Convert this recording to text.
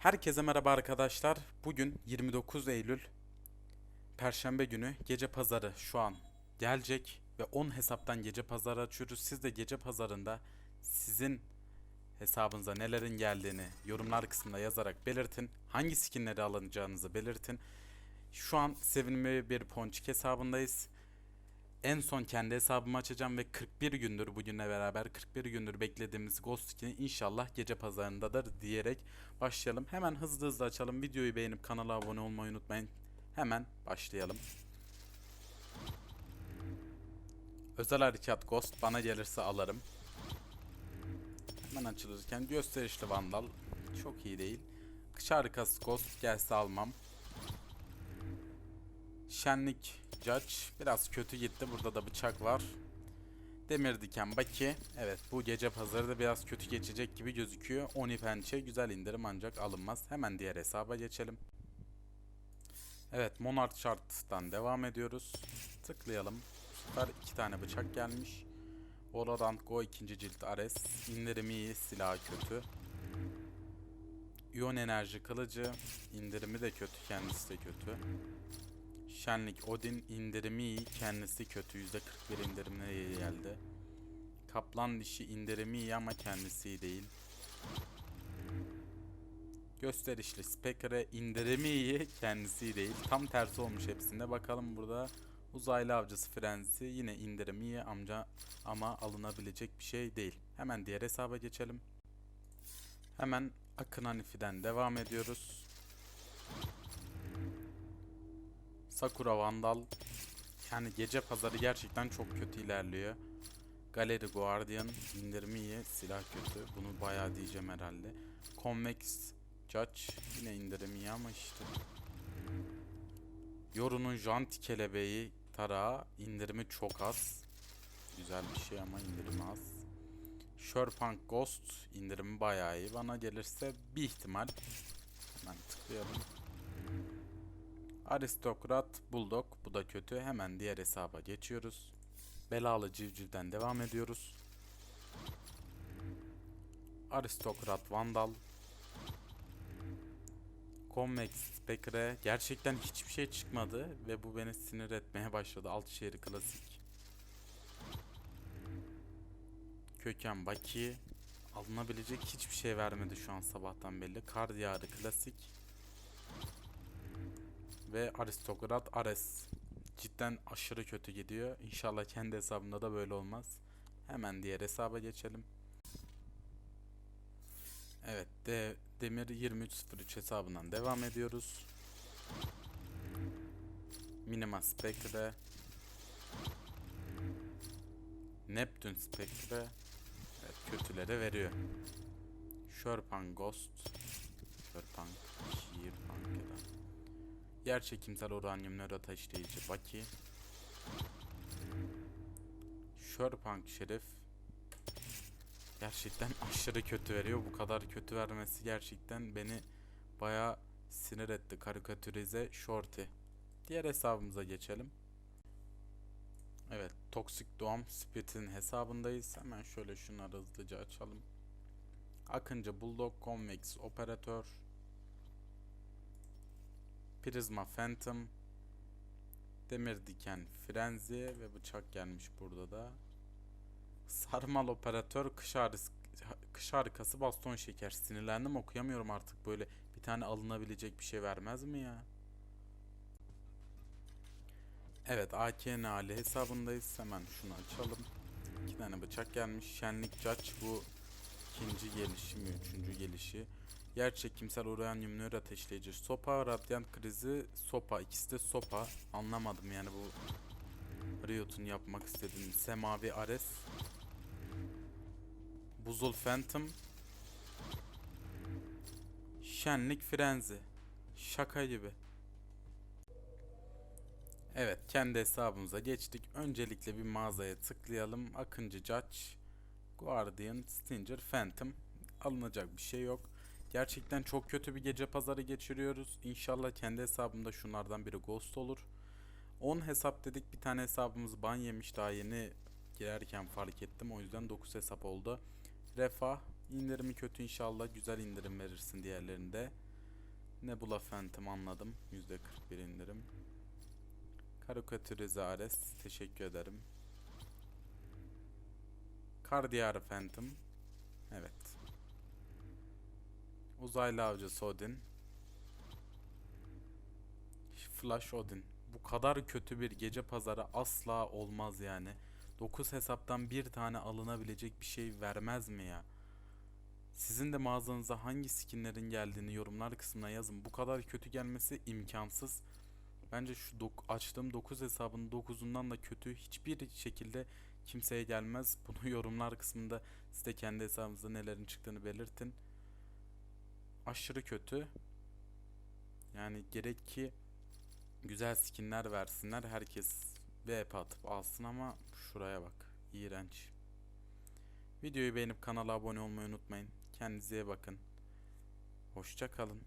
Herkese merhaba arkadaşlar. Bugün 29 Eylül Perşembe günü gece pazarı şu an gelecek ve 10 hesaptan gece pazarı açıyoruz. Siz de gece pazarında sizin hesabınıza nelerin geldiğini yorumlar kısmında yazarak belirtin. Hangi skinleri alınacağınızı belirtin. Şu an sevimli bir ponçik hesabındayız. En son kendi hesabımı açacağım ve 41 gündür bugünle beraber 41 gündür beklediğimiz Ghost skin'i inşallah gece pazarındadır diyerek başlayalım. Hemen hızlı hızlı açalım. Videoyu beğenip kanala abone olmayı unutmayın. Hemen başlayalım. Özel harekat Ghost bana gelirse alırım. Hemen açılırken gösterişli Vandal çok iyi değil. Kış harikası Ghost gelse almam. Şenlik Judge biraz kötü gitti. Burada da bıçak var. Demir diken Baki. Evet bu gece pazarı da biraz kötü geçecek gibi gözüküyor. Oni pençe güzel indirim ancak alınmaz. Hemen diğer hesaba geçelim. Evet Monarch Chart'tan devam ediyoruz. Tıklayalım. Bu iki tane bıçak gelmiş. Valorant Go ikinci cilt Ares. İndirimi iyi, silah kötü. İyon enerji kılıcı. indirimi de kötü, kendisi de kötü. Şenlik Odin indirimi iyi, kendisi kötü. %41 indirimle geldi. Kaplan dişi indirimi iyi ama kendisi iyi değil. Gösterişli Spectre indirimi iyi, kendisi iyi değil. Tam tersi olmuş hepsinde. Bakalım burada uzaylı avcısı Frenzy yine indirimi iyi amca ama alınabilecek bir şey değil. Hemen diğer hesaba geçelim. Hemen Akın Hanifi'den devam ediyoruz. Sakura Vandal. Yani gece pazarı gerçekten çok kötü ilerliyor. Galeri Guardian indirimi iyi, silah kötü. Bunu bayağı diyeceğim herhalde. Convex Judge yine indirimi iyi ama işte. Yoru'nun Janti kelebeği tarağı indirimi çok az. Güzel bir şey ama indirimi az. Sherpunk Ghost indirimi bayağı iyi. Bana gelirse bir ihtimal. Hemen tıklayalım. Aristokrat Bulldog bu da kötü. Hemen diğer hesaba geçiyoruz. Belalı Civciv'den devam ediyoruz. Aristokrat Vandal. Convex Spectre. Gerçekten hiçbir şey çıkmadı ve bu beni sinir etmeye başladı. Altşehir Klasik. Köken Baki. Alınabilecek hiçbir şey vermedi şu an sabahtan belli. Kar Diyarı Klasik ve aristokrat Ares. Cidden aşırı kötü gidiyor. İnşallah kendi hesabımda da böyle olmaz. Hemen diğer hesaba geçelim. Evet, de Demir 2303 hesabından devam ediyoruz. Minima Spectre. Neptune Spectre. Evet, kötülere veriyor. Sherpan Ghost. Sherpan Şiirpan ya da Yer çekimsel uranyum nörotaşıyıcı Baki. Sherpunk Şerif. Gerçekten aşırı kötü veriyor. Bu kadar kötü vermesi gerçekten beni baya sinir etti. Karikatürize Shorty. Diğer hesabımıza geçelim. Evet, Toxic Doğum Spirit'in hesabındayız. Hemen şöyle şunları hızlıca açalım. Akıncı Bulldog Convex Operatör Prizma Phantom Demir Diken Frenzy ve bıçak gelmiş burada da. Sarmal Operatör Kış, harikası baston şeker. Sinirlendim okuyamıyorum artık böyle bir tane alınabilecek bir şey vermez mi ya? Evet AKN Ali hesabındayız. Hemen şunu açalım. İki tane bıçak gelmiş. Şenlik Judge bu ikinci gelişi? Üçüncü gelişi. Yer çekimsel uranyum nöro ateşleyici. Sopa, radyant krizi, sopa. İkisi de sopa. Anlamadım yani bu Riot'un yapmak istediğini. Semavi Ares. Buzul Phantom. Şenlik Frenzy. Şaka gibi. Evet kendi hesabımıza geçtik. Öncelikle bir mağazaya tıklayalım. Akıncı Judge. Guardian, Stinger, Phantom. Alınacak bir şey yok. Gerçekten çok kötü bir gece pazarı geçiriyoruz. İnşallah kendi hesabımda şunlardan biri Ghost olur. 10 hesap dedik bir tane hesabımız ban yemiş daha yeni girerken fark ettim. O yüzden 9 hesap oldu. Refah indirimi kötü inşallah güzel indirim verirsin diğerlerinde. Nebula Phantom anladım. %41 indirim. Karikatürize Ares. Teşekkür ederim. Kar Diyarı Phantom. Evet. Uzaylı Avcısı Odin. Flash Odin. Bu kadar kötü bir gece pazarı asla olmaz yani. 9 hesaptan bir tane alınabilecek bir şey vermez mi ya? Sizin de mağazanıza hangi skinlerin geldiğini yorumlar kısmına yazın. Bu kadar kötü gelmesi imkansız. Bence şu dok- açtığım 9 hesabın 9'undan da kötü hiçbir şekilde kimseye gelmez. Bunu yorumlar kısmında siz de kendi hesabınızda nelerin çıktığını belirtin. Aşırı kötü. Yani gerek ki güzel skinler versinler. Herkes VP atıp alsın ama şuraya bak. İğrenç. Videoyu beğenip kanala abone olmayı unutmayın. Kendinize iyi bakın. Hoşça kalın.